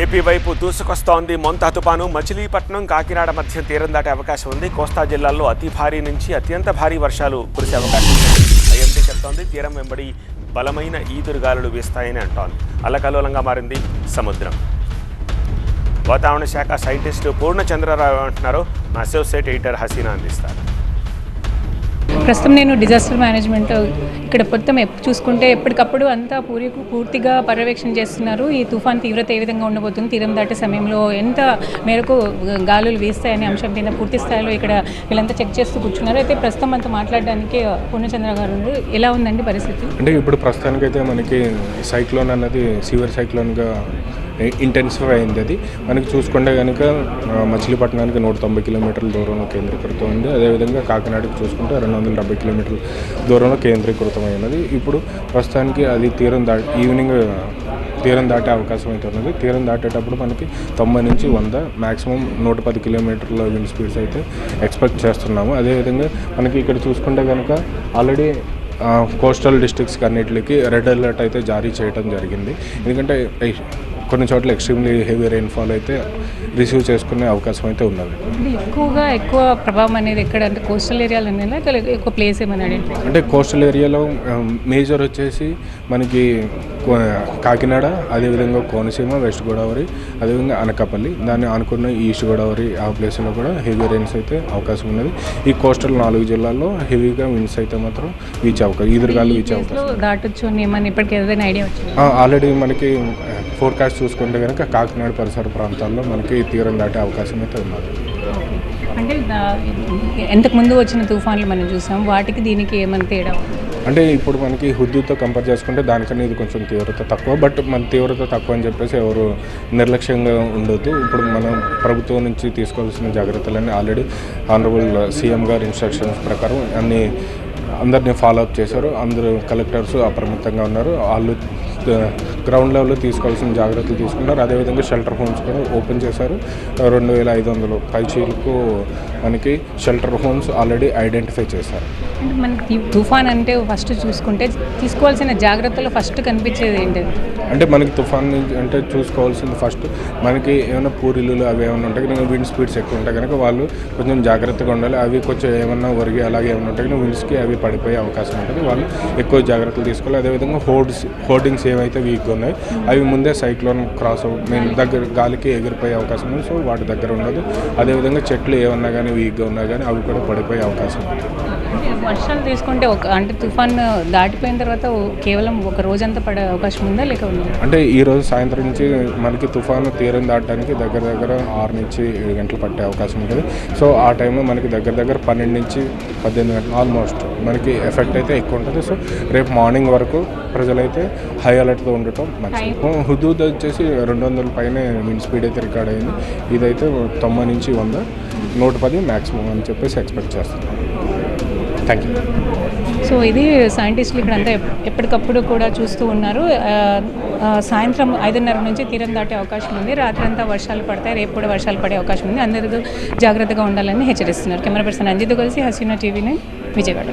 AP వైపు దూసుకొస్తోంది మొంత తుపాను. మచిలీపట్నం కాకినాడ మధ్య తీరం దాటే అవకాశం ఉంది. కోస్తా జిల్లాల్లో అతి భారీ నుంచి అత్యంత భారీ వర్షాలు కురిసే అవకాశం ఉంది. ఐఎండీ చెప్తోంది తీరం వెంబడి బలమైన ఈదురుగాలులు వీస్తాయని అంటోంది. అల్లకల్లోలంగా మారింది సముద్రం. వాతావరణ శాఖ సైంటిస్టు పూర్ణచంద్రరావు అంటున్నారు అసోసియేట్ ఎడిటర్ హసీనా అందిస్తారు. ప్రస్తుతం నేను డిజాస్టర్ మేనేజ్మెంట్ ఇక్కడ మొత్తం చూసుకుంటే ఎప్పటికప్పుడు అంతా పూరి పూర్తిగా పర్యవేక్షణ చేస్తున్నారు. ఈ తుఫాన్ తీవ్రత ఏ విధంగా ఉండబోతుంది తీరం దాటే సమయంలో ఎంత మేరకు గాలులు వీస్తాయనే అంశం కింద పూర్తి స్థాయిలో ఇక్కడ వీళ్ళంతా చెక్ చేస్తూ కూర్చున్నారు. అయితే ప్రస్తుతం అంతా మాట్లాడడానికి పూర్ణచంద్ర గారు ఎలా ఉందండి పరిస్థితి? అంటే ఇప్పుడు ప్రస్తుతానికైతే మనకి సైక్లోన్ అన్నది సివియర్ సైక్లోన్గా ఇంటెన్సిఫై అయింది అది. మనకి చూసుకుంటే కనుక మచిలీపట్నానికి నూట తొంభై కిలోమీటర్ల దూరంలో కేంద్రీకృతం ఉంది అదేవిధంగా కాకినాడకి చూసుకుంటే రెండు వందల డెబ్బై కిలోమీటర్ల దూరంలో కేంద్రీకృతమైనది ఇప్పుడు ప్రస్తుతానికి అది తీరం దా ఈవినింగ్ తీరం దాటే అవకాశం అయితే ఉన్నది. తీరం దాటేటప్పుడు మనకి తొంభై నుంచి వంద మ్యాక్సిమం నూట పది కిలోమీటర్ల విండ్ స్పీడ్స్ అయితే ఎక్స్పెక్ట్ చేస్తున్నాము. అదేవిధంగా మనకి ఇక్కడ చూసుకుంటే కనుక ఆల్రెడీ కోస్టల్ డిస్ట్రిక్ట్స్కి అన్నిటికి రెడ్ అలర్ట్ అయితే జారీ చేయడం జరిగింది. ఎందుకంటే కొన్ని చోట్ల ఎక్స్ట్రీమ్లీ హెవీ రెయిన్ఫాల్ అయితే రిసీవ్ చేసుకునే అవకాశం అయితే ఉన్నది. ఎక్కువగా ఎక్కువ ప్రభావం అనేది ఎక్కడ అంటే కోస్టల్ ఏరియాలో ఎక్కువ ప్లేస్ ఏమైనా అంటే కోస్టల్ ఏరియాలో మేజర్ వచ్చేసి మనకి కాకినాడ అదేవిధంగా కోనసీమ వెస్ట్ గోదావరి అదేవిధంగా అనకాపల్లి. దాన్ని అనుకున్న ఈస్ట్ గోదావరి ఆ ప్లేస్లో కూడా హెవీ రెయిన్స్ అయితే అవకాశం ఉన్నది. ఈ కోస్టల్ నాలుగు జిల్లాల్లో హెవీగా విండ్స్ అయితే మాత్రం వీచే అవకాశం ఈదురుగాలు వీచే అవకాశం. దాటొచ్చు ఆల్రెడీ మనకి ఫోర్కాస్ట్ చూసుకుంటే కనుక కాకినాడ పరిసర ప్రాంతాల్లో మనకి తీరం దాటే అవకాశం అయితే ఉన్నది. అంటే దా- ఎంతకు ముందు వచ్చిన తుఫాన్లు మనం చూసాం. వాటికి దీనికి ఏమైనా తేడా? అంటే ఇప్పుడు మనకి హుద్దుతో కంపేర్ చేసుకుంటే దానికన్నా ఇది కొంచెం తీవ్రత తక్కువ. బట్ మన తీవ్రత తక్కువ అని చెప్పేసి ఎవరు నిర్లక్ష్యంగా ఉండొద్దు. ఇప్పుడు మనం ప్రభుత్వం నుంచి తీసుకోవాల్సిన జాగ్రత్తలన్నీ ఆల్రెడీ ఆనరబుల్ సీఎం గారి ఇన్స్ట్రక్షన్స్ ప్రకారం అన్ని అందరినీ ఫాలో అప్ చేశారు. అందరూ కలెక్టర్స్ అప్రమత్తంగా ఉన్నారు. వాళ్ళు గ్రౌండ్ లెవెల్లో తీసుకోవాల్సిన జాగ్రత్తలు తీసుకున్నారు. అదేవిధంగా షెల్టర్ హోమ్స్ కూడా ఓపెన్ చేశారు. రెండు వేల ఐదు వందలు పైచీలకు మనకి షెల్టర్ హోమ్స్ ఆల్రెడీ ఐడెంటిఫై చేశారు. అంటే మనకి తుఫాన్ అంటే ఫస్ట్ చూసుకుంటే తీసుకోవాల్సిన జాగ్రత్తలు ఫస్ట్ కనిపించేది ఏంటంటే అంటే మనకి తుఫాన్ అంటే చూసుకోవాల్సింది ఫస్ట్ మనకి ఏమైనా పూరిలు అవి ఏమైనా ఉంటాయి కనుక విండ్ స్పీడ్స్ ఎక్కువ ఉంటాయి కనుక వాళ్ళు కొంచెం జాగ్రత్తగా ఉండాలి. అవి కొంచెం ఏమన్నా ఒరిగి అలాగే ఏమైనా ఉంటాయి కనుక విండ్స్కి అవి పడిపోయే అవకాశం ఉంటుంది. వాళ్ళు ఎక్కువ జాగ్రత్తలు తీసుకోవాలి. అదేవిధంగా హోర్డ్స్ హోర్డింగ్స్ ఏవైతే వీక్గా ఉన్నాయి అవి ముందే సైక్లోన్ క్రాస్ మేము దగ్గర గాలికి ఎగిరిపోయే అవకాశం ఉంది. సో వాటి దగ్గర ఉండదు. అదేవిధంగా చెట్లు ఏమన్నా కానీ వీక్గా ఉన్నా కానీ అవి కూడా పడిపోయే అవకాశం ఉంది. వర్షాలు తీసుకుంటే ఒక అంటే తుఫాన్ దాటిపోయిన తర్వాత కేవలం ఒక రోజంతా పడే అవకాశం ఉందా లేక అంటే ఈ రోజు సాయంత్రం నుంచి మనకి తుఫాను తీరం దాటడానికి దగ్గర దగ్గర ఆరు నుంచి ఏడు గంటలు పట్టే అవకాశం ఉంటుంది. సో ఆ టైంలో మనకి దగ్గర దగ్గర పన్నెండు నుంచి పద్దెనిమిది గంటలు ఆల్మోస్ట్ మనకి ఎఫెక్ట్ అయితే ఎక్కువ ఉంటుంది. సో రేపు మార్నింగ్ వరకు ప్రజలైతే హై అలర్ట్తో ఉండటం మంచిది. హుదూద్ వచ్చేసి రెండు వందల పైన విండ్ స్పీడ్ అయితే రికార్డ్ అయింది. ఇదైతే తొంభై నుంచి వంద నూట పది మ్యాక్సిమం అని చెప్పేసి ఎక్స్పెక్ట్ చేస్తున్నాం. థ్యాంక్ యూ సో ఇది సైంటిస్టులు ఇక్కడ అంతా ఎప్పటికప్పుడు కూడా చూస్తూ ఉన్నారు. సాయంత్రం ఐదున్నర నుంచి తీరం దాటే అవకాశం ఉంది. రాత్రంతా వర్షాలు పడతాయి. రేపు కూడా వర్షాలు పడే అవకాశం ఉంది. అందరూ జాగ్రత్తగా ఉండాలని హెచ్చరిస్తున్నారు. కెమెరా పర్సన్ అంజిత్ కలిసి హసీనా టీవీని విజయవాడ.